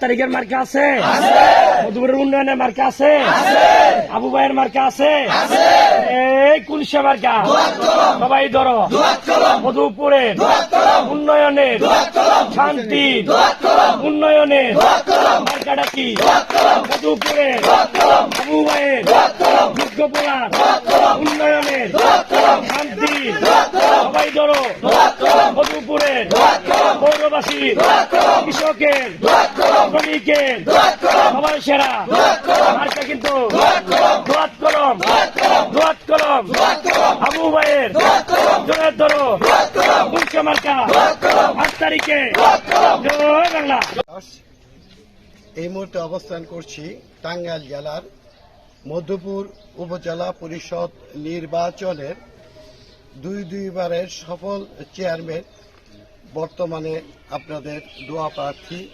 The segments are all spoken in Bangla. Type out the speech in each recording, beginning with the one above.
তারিখের মার্কা আছে মধুপুরের উন্নয়নের মার্কা আছে আবু ভাইয়ের মার্কা আছে এই কুলসা মার্কা সবাই ধরো মধুপুরের উন্নয়নের শান্তি উন্নয়নের মার্কাটা কি মধুপুরের আবু ভাইয়ের দুর্গপুরার উন্নয়নের শান্তি সবাই ধরো মধুপুরের পৌরবাসীর এই মুহূর্তে অবস্থান করছি টাঙ্গাইল জেলার মধ্যপুর উপজেলা পরিষদ নির্বাচনের দুই দুইবারের সফল চেয়ারম্যান বর্তমানে আপনাদের দোয়া প্রার্থী।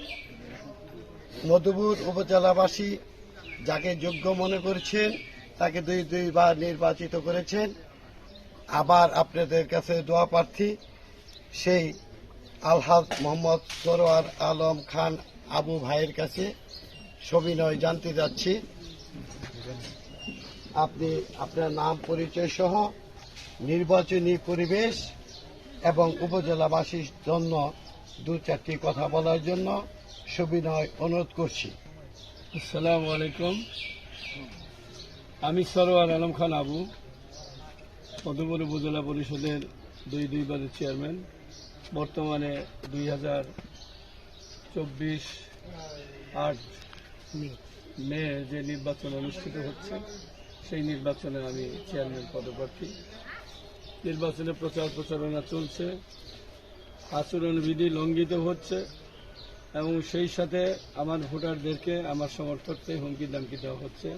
মধ্যপুর উপজেলাবাসী যাকে যোগ্য মনে করছেন, তাকে দুই দুইবার নির্বাচিত করেছেন। আবার আপনাদের কাছে দোয়া প্রার্থী, সেই আলহাজ মোহাম্মদ সরোয়ার আলম খান আবু ভাইয়ের কাছে সবিনয় জানতে যাচ্ছি। আপনি, আপনার নাম পরিচয় সহ নির্বাচনী পরিবেশ এবং উপজেলাবাসীর জন্য দু চারটি কথা বলার জন্য সবিনয় অনুরোধ করছি। আসসালামু আলাইকুম। আমি সরোয়ার আলম খান আবু মধুপুর উপজেলা পরিষদের দুই দুই দুইবারের চেয়ারম্যান। বর্তমানে দুই হাজার চব্বিশ আট মে যে নির্বাচন অনুষ্ঠিত হচ্ছে, সেই নির্বাচনে আমি চেয়ারম্যান পদপ্রার্থী। নির্বাচনে প্রচার প্রচারণা চলছে আচরণবিধি লঙ্ঘিত হচ্ছে, এবং সেই সাথে আমার ভোটারদেরকে আমার সমর্থককে হুমকি দামকি দেওয়া হচ্ছে,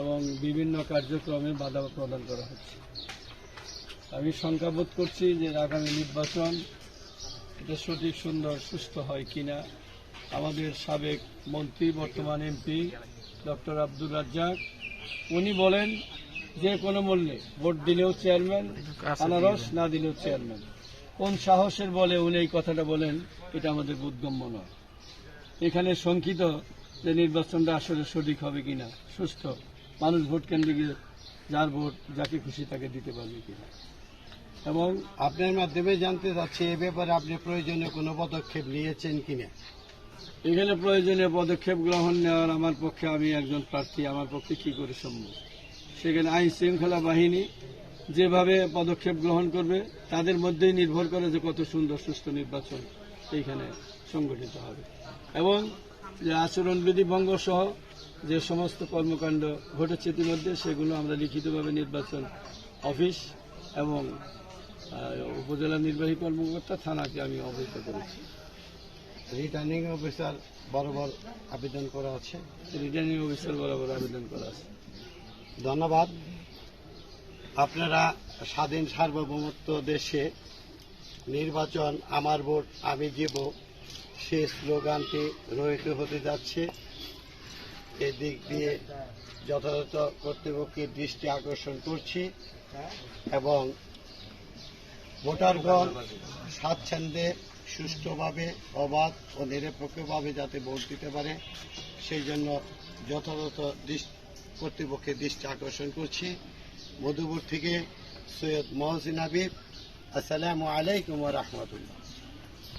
এবং বিভিন্ন কার্যক্রমে বাধা প্রদান করা হচ্ছে। আমি শঙ্কাবোধ করছি যে আগামী নির্বাচন এটা সঠিক, সুন্দর, সুস্থ হয় কিনা। আমাদের সাবেক মন্ত্রী, বর্তমান এমপি ডক্টর আব্দুল রাজ্জাক, উনি বলেন যে কোনো মূল্যে ভোট দিলেও চেয়ারম্যান আনারস না দিলেও চেয়ারম্যান। কোন সাহসের বলে উনি এই কথাটা বলেন এটা আমাদের বোধগম্য নয়। এখানে শঙ্কিত যে নির্বাচনটা আসলে সঠিক হবে কিনা সুস্থ মানুষ ভোট কেন্দ্রে গিয়ে যার ভোট যাকে খুশি তাকে দিতে পারবে কিনা। এবং আপনার মাধ্যমে জানতে চাচ্ছি এ ব্যাপারে আপনি প্রয়োজনীয় কোনো পদক্ষেপ নিয়েছেন কিনা? এখানে প্রয়োজনীয় পদক্ষেপ গ্রহণ নেওয়ার আমার পক্ষে আমি একজন প্রার্থী আমার পক্ষে কি করে সম্ভব? সেখানে আইন শৃঙ্খলা বাহিনী যেভাবে পদক্ষেপ গ্রহণ করবে তাদের মধ্যেই নির্ভর করে যে কত সুন্দর সুস্থ নির্বাচন এইখানে সংগঠিত হবে। এবং যে আচরণবিধি ভঙ্গ সহ যে সমস্ত কর্মকাণ্ড ঘটেছে ইতিমধ্যে সেগুলো আমরা লিখিতভাবে নির্বাচন অফিস এবং উপজেলা নির্বাহী কর্মকর্তা থানাকে আমি অবহিত করেছি। রিটার্নিং অফিসার বরাবর আবেদন করা আছে? রিটার্নিং অফিসার বরাবর আবেদন করা আছে। ধন্যবাদ। আপনারা স্বাধীন সার্বভৌমত্ব দেশে নির্বাচন আমার ভোট, আমি জীব সে স্লোগানটি রহিত হতে যাচ্ছে। এদিক দিয়ে যথাযথ কর্তৃপক্ষের দৃষ্টি আকর্ষণ করছি এবং ভোটারগণ স্বাচ্ছন্দ্যে, সুষ্ঠুভাবে, অবাধ ও নিরপেক্ষভাবে যাতে ভোট দিতে পারে, সেই জন্য যথাযথ দৃষ্টি কর্তৃপক্ষের দৃষ্টি আকর্ষণ করছি। মধুপুর থেকে সৈয়দ মহসিন হাবিব আসসালামু আলাইকুম রহমতুল্লাহ।